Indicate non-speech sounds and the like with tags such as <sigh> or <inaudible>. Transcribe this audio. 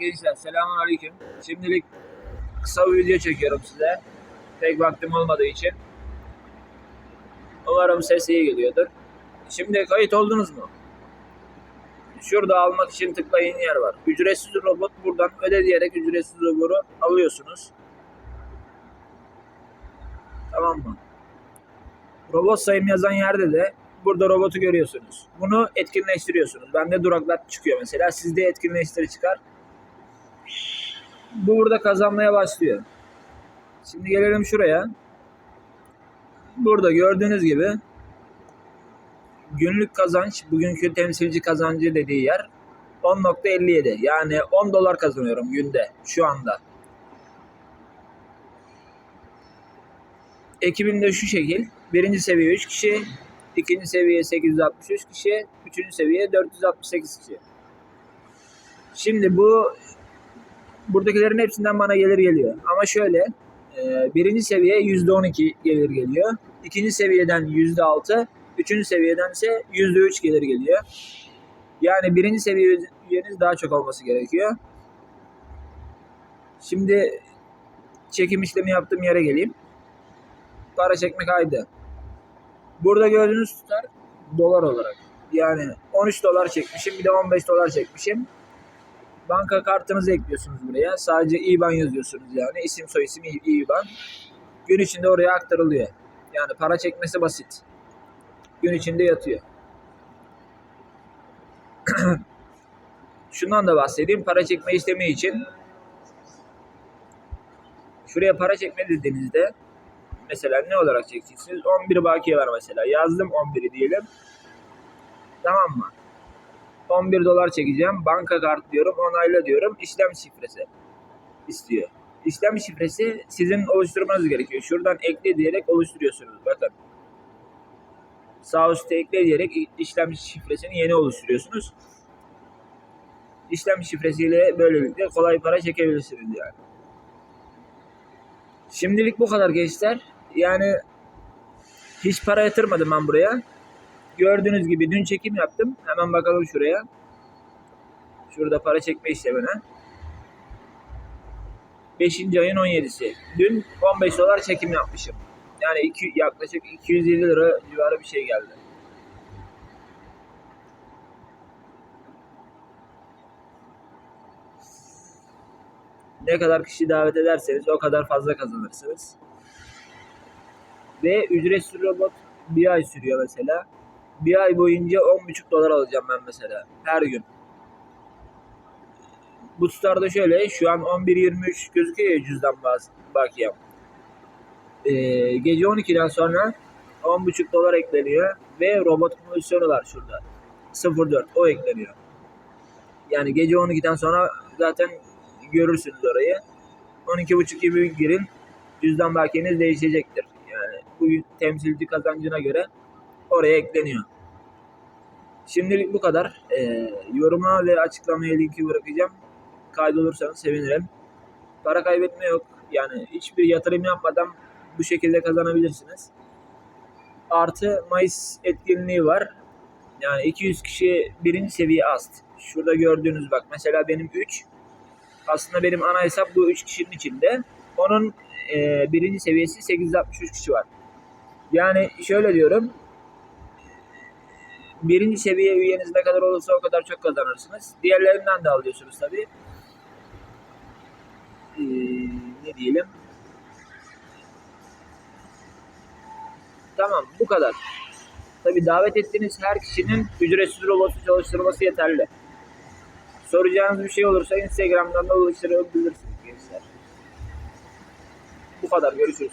gençler selamun aleyküm. Şimdilik kısa bir video çekiyorum size. Pek vaktim olmadığı için. Umarım ses iyi geliyordur. Şimdi kayıt oldunuz mu? Şurada almak için tıklayın yer var. Ücretsiz robot buradan öde diyerek ücretsiz robotu alıyorsunuz. Tamam mı? Robot sayım yazan yerde de burada robotu görüyorsunuz. Bunu etkinleştiriyorsunuz. Bende duraklat çıkıyor mesela. Sizde etkinleştiri çıkar. Bu burada kazanmaya başlıyor. Şimdi gelelim şuraya. Burada gördüğünüz gibi günlük kazanç, bugünkü temsilci kazancı dediği yer 10.57. Yani 10 dolar kazanıyorum günde şu anda. Ekibimde şu şekil. Birinci seviye 3 kişi, ikinci seviye 863 kişi, üçüncü seviye 468 kişi. Şimdi bu buradakilerin hepsinden bana gelir geliyor. Ama şöyle e, birinci seviye %12 gelir geliyor. ikinci seviyeden %6, üçüncü seviyeden ise %3 gelir geliyor. Yani birinci seviye üyeniz daha çok olması gerekiyor. Şimdi çekim işlemi yaptığım yere geleyim. Para çekmek aydı. Burada gördüğünüz tutar dolar olarak. Yani 13 dolar çekmişim bir de 15 dolar çekmişim. Banka kartınızı ekliyorsunuz buraya. Sadece IBAN yazıyorsunuz yani. İsim soyisim IBAN. Gün içinde oraya aktarılıyor. Yani para çekmesi basit. Gün içinde yatıyor. <clears throat> Şundan da bahsedeyim. Para çekme işlemi için şuraya para çekme dediğinizde mesela ne olarak çekeceksiniz? 11 bakiye var mesela. Yazdım 11'i diyelim. Tamam mı? 11 dolar çekeceğim. Banka kart diyorum. Onayla diyorum. İşlem şifresi istiyor. İşlem şifresi sizin oluşturmanız gerekiyor. Şuradan ekle diyerek oluşturuyorsunuz. Bakın. Sağ üstte ekle diyerek işlem şifresini yeni oluşturuyorsunuz. İşlem şifresiyle böylelikle kolay para çekebilirsiniz yani. Şimdilik bu kadar gençler. Yani hiç para yatırmadım ben buraya. Gördüğünüz gibi dün çekim yaptım. Hemen bakalım şuraya. Şurada para çekme işlemine. 5. ayın 17'si. Dün 15 dolar çekim yapmışım. Yani iki, yaklaşık 207 lira civarı bir şey geldi. Ne kadar kişi davet ederseniz o kadar fazla kazanırsınız. Ve ücretsiz robot bir ay sürüyor mesela. Bir ay boyunca 10,5 dolar alacağım ben mesela. Her gün. Bu tutarda şöyle. Şu an 11.23 gözüküyor ya cüzdan bakiyem. Ee, gece 12'den sonra 10,5 dolar ekleniyor. Ve robot konversiyonu var şurada. 0.4 o ekleniyor. Yani gece 12'den sonra zaten görürsünüz orayı. 12.5 gibi girin. Cüzdan bakiyeniz değişecektir. Yani bu temsilci kazancına göre oraya ekleniyor. Şimdilik bu kadar. Ee, yoruma ve açıklamaya linki bırakacağım. Kaydolursanız sevinirim. Para kaybetme yok. Yani hiçbir yatırım yapmadan bu şekilde kazanabilirsiniz. Artı Mayıs etkinliği var. Yani 200 kişi birinci seviye ast. Şurada gördüğünüz bak. Mesela benim 3. Aslında benim ana hesap bu 3 kişinin içinde. Onun e, birinci seviyesi 863 kişi var. Yani şöyle diyorum. Birinci seviye üyeniz ne kadar olursa o kadar çok kazanırsınız. Diğerlerinden de alıyorsunuz tabi. Ee, ne diyelim. Tamam bu kadar. Tabi davet ettiğiniz her kişinin ücretsiz robotu çalıştırması yeterli. Soracağınız bir şey olursa Instagram'dan da ulaştırabilirsiniz gençler. Bu kadar görüşürüz.